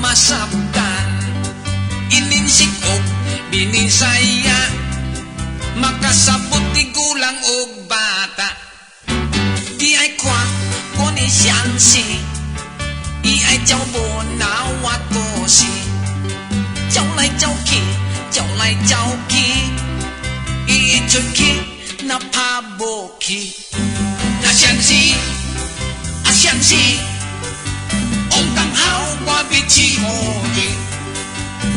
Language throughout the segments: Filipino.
masabtan Ininsik og bininsaya Makasabot ni gulang og bata Di ay kwa koni siyansi I ay jaw bo na watosi, Jaw lai jaw ki, jaw lai jaw ki I ichot ki na pabo ki Na siyansi, a siyansi 寂寞的，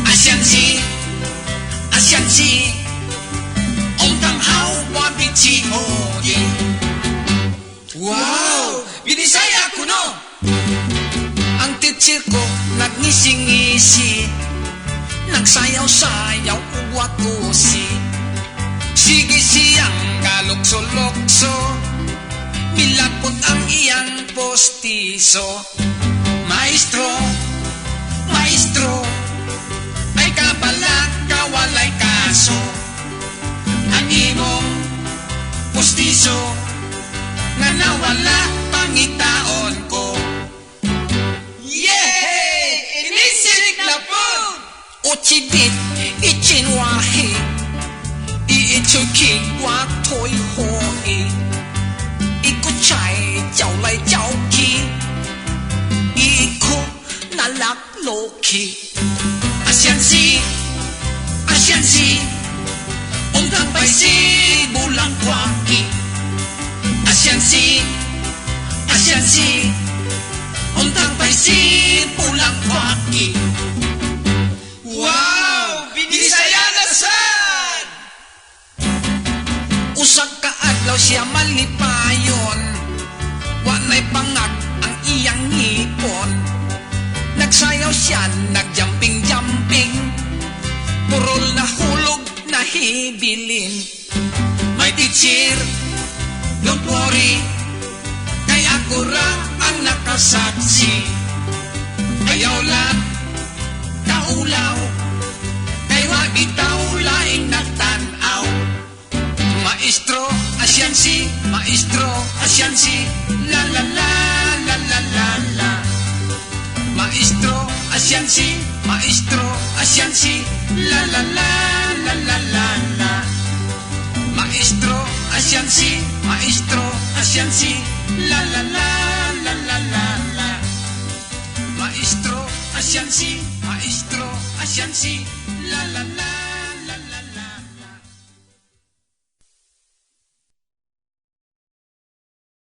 啊，相信，啊，相信，红灯好我的寂寞的。Wow, bini saya kuno. Ang teacher ko nagngisi-ngisi, nagsayaw-sayaw uwat-usi. Sige siyang kalokso-lokso, milapot ang iyang postiso. Maestro, nawala pangitaon ko Yay! Inisig na po! Ochibit, ichinwahi Iichuki wa toy hoi Ikuchay, chao lai chao ki Iku nalak loki asyansi Undang bay si Asyansi, asyansi Undang bay si bulang kwaki Wow! Binisaya na sad! Usak ka adlaw siya malipayon Wa na'y pangag ang iyang ngipon. Nagsayaw siya, nagjumping-jumping. Purol na hulog na hibilin. May teacher, don't worry Kay ako ra ang nakasaksi Ayaw lang, kaulaw Kay wa bitaw laing nagtanaw Maestro, asyansi, maestro, asyansi, la la la la la la la. Maestro, asyansi, maestro, asyansi, la la la la la la la. Maestro, asyansi, maestro, asyansi, la la la la la la la. Maestro, asyansi, maestro, asyansi, la la la